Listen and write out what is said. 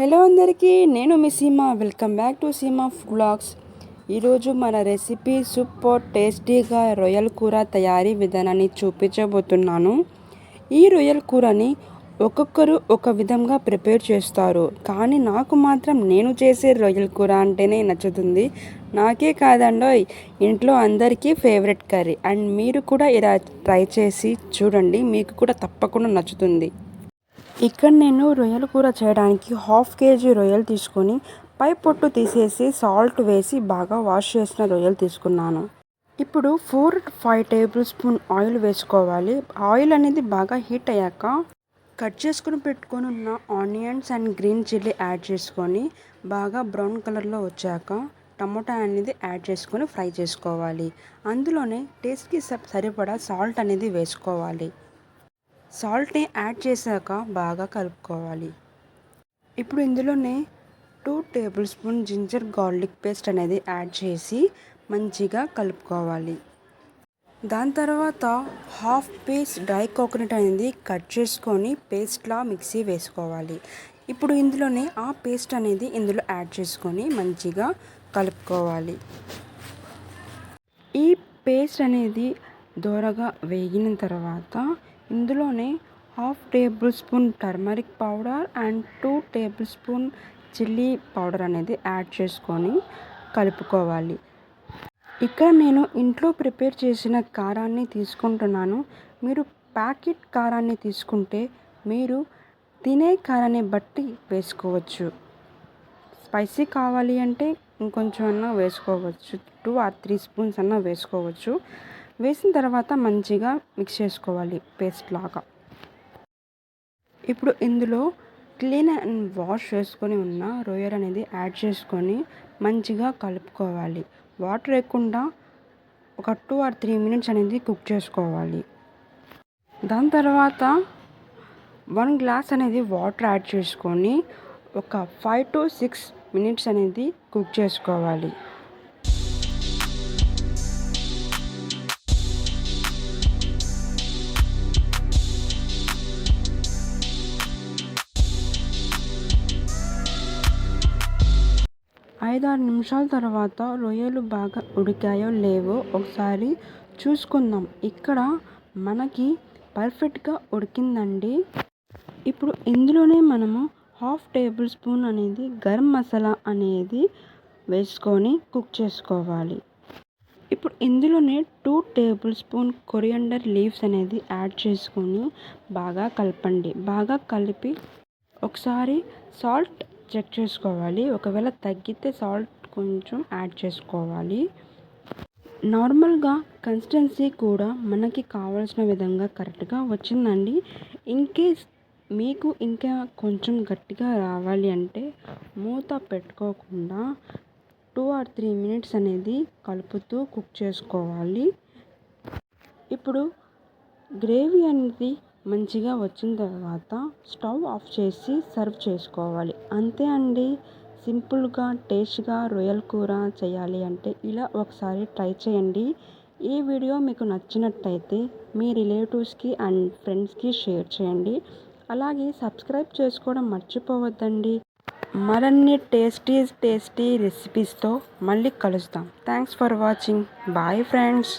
Hello అందరికీ నేను మీ Seema. Welcome back to Seema vlogs. ఈరోజు మన రెసిపీ సూపర్ టేస్టీగా రొయ్యల కూర తయారీ విధానాన్ని చూపించబోతున్నాను. ఈ రొయ్యల కూరని ఒక్కొక్కరు ఒక విధంగా ప్రిపేర్ చేస్తారు. కానీ నాకు మాత్రం నేను చేసే రొయ్యల కూర అంటేనే నచ్చుతుంది. నాకే కాదండో ఇంట్లో అందరికీ ఫేవరెట్ కర్రీ. అండ్ మీరు కూడా ఇలా ట్రై చేసి చూడండి మీకు కూడా తప్పకుండా నచ్చుతుంది. ఇక్కడ నేను రొయ్యల కూర చేయడానికి హాఫ్ కేజీ రొయ్యలు తీసుకొని పై పొట్టు తీసేసి సాల్ట్ వేసి బాగా వాష్ చేసిన రొయ్యలు తీసుకున్నాను. ఇప్పుడు four five tablespoon oil వేసుకోవాలి. ఆయిల్ అనేది బాగా హీట్ అయ్యాక కట్ చేసుకుని పెట్టుకొని ఉన్న onions and green chilli add చేసుకొని బాగా బ్రౌన్ కలర్లో వచ్చాక టమోటా అనేది యాడ్ చేసుకొని ఫ్రై చేసుకోవాలి. అందులోనే టేస్ట్కి సరిపడా సాల్ట్ అనేది వేసుకోవాలి. సాల్ట్ని యాడ్ చేశాక బాగా కలుపుకోవాలి. ఇప్పుడు ఇందులోనే two tablespoon ginger garlic paste అనేది యాడ్ చేసి మంచిగా కలుపుకోవాలి. దాని తర్వాత హాఫ్ పీస్ డ్రై కోకోనట్ అనేది కట్ చేసుకొని పేస్ట్లా మిక్సీ వేసుకోవాలి. ఇప్పుడు ఇందులోనే ఆ పేస్ట్ అనేది ఇందులో యాడ్ చేసుకొని మంచిగా కలుపుకోవాలి. ఈ పేస్ట్ అనేది దూరగా వేగిన తర్వాత ఇందులోనే half tablespoon turmeric powder and two tablespoon chilli powder అనేది యాడ్ చేసుకొని కలుపుకోవాలి. ఇక్కడ నేను ఇంట్లో ప్రిపేర్ చేసిన కారాన్ని తీసుకుంటున్నాను. మీరు ప్యాకెట్ కారాన్ని తీసుకుంటే మీరు తినే కారాన్ని బట్టి వేసుకోవచ్చు. స్పైసీ కావాలి అంటే ఇంకొంచెం అన్నా వేసుకోవచ్చు. టూ ఆర్ త్రీ స్పూన్స్ అన్నా వేసుకోవచ్చు. వేసిన తర్వాత మంచిగా మిక్స్ చేసుకోవాలి పేస్ట్ లాగా. ఇప్పుడు ఇందులో క్లీన్ అండ్ వాష్ చేసుకొని ఉన్న రొయ్యలు అనేది యాడ్ చేసుకొని మంచిగా కలుపుకోవాలి. వాటర్ వేయకుండా ఒక టూ ఆర్ త్రీ మినిట్స్ అనేది కుక్ చేసుకోవాలి. దాని తర్వాత వన్ గ్లాస్ అనేది వాటర్ యాడ్ చేసుకొని ఒక ఫైవ్ టు సిక్స్ మినిట్స్ అనేది కుక్ చేసుకోవాలి. ఐదారు నిమిషాల తర్వాత రొయ్యలు బాగా ఉడికాయో లేవో ఒకసారి చూసుకుందాం. ఇక్కడ మనకి పర్ఫెక్ట్గా ఉడికిందండి. ఇప్పుడు ఇందులోనే మనము హాఫ్ టేబుల్ స్పూన్ అనేది గరం మసాలా అనేది వేసుకొని కుక్ చేసుకోవాలి. ఇప్పుడు ఇందులోనే two tablespoon coriander leaves అనేది యాడ్ చేసుకొని బాగా కలపండి. బాగా కలిపి ఒకసారి సాల్ట్ చెక్ చేసుకోవాలి. ఒకవేళ తగ్గితే సాల్ట్ కొంచెం యాడ్ చేసుకోవాలి. నార్మల్గా కన్సిస్టెన్సీ కూడా మనకి కావాల్సిన విధంగా కరెక్ట్గా వచ్చిందండి. ఇన్కేస్ మీకు ఇంకా కొంచెం గట్టిగా రావాలి అంటే మూత పెట్టుకోకుండా టూ ఆర్ త్రీ మినిట్స్ అనేది కలుపుతూ కుక్ చేసుకోవాలి. ఇప్పుడు గ్రేవీ అనేది మంచిగా వచ్చిన తర్వాత స్టవ్ ఆఫ్ చేసి సర్వ్ చేసుకోవాలి. అంతే అండి. సింపుల్గా టేస్ట్గా రొయ్యల కూర చేయాలి అంటే ఇలా ఒకసారి ట్రై చేయండి. ఈ వీడియో మీకు నచ్చినట్టయితే మీ రిలేటివ్స్కి అండ్ ఫ్రెండ్స్కి షేర్ చేయండి. అలాగే సబ్స్క్రైబ్ చేసుకోవడం మర్చిపోవద్దండి. మరన్ని టేస్టీ టేస్టీ రెసిపీస్తో మళ్ళీ కలుస్తాం thanks for watching. Bye friends.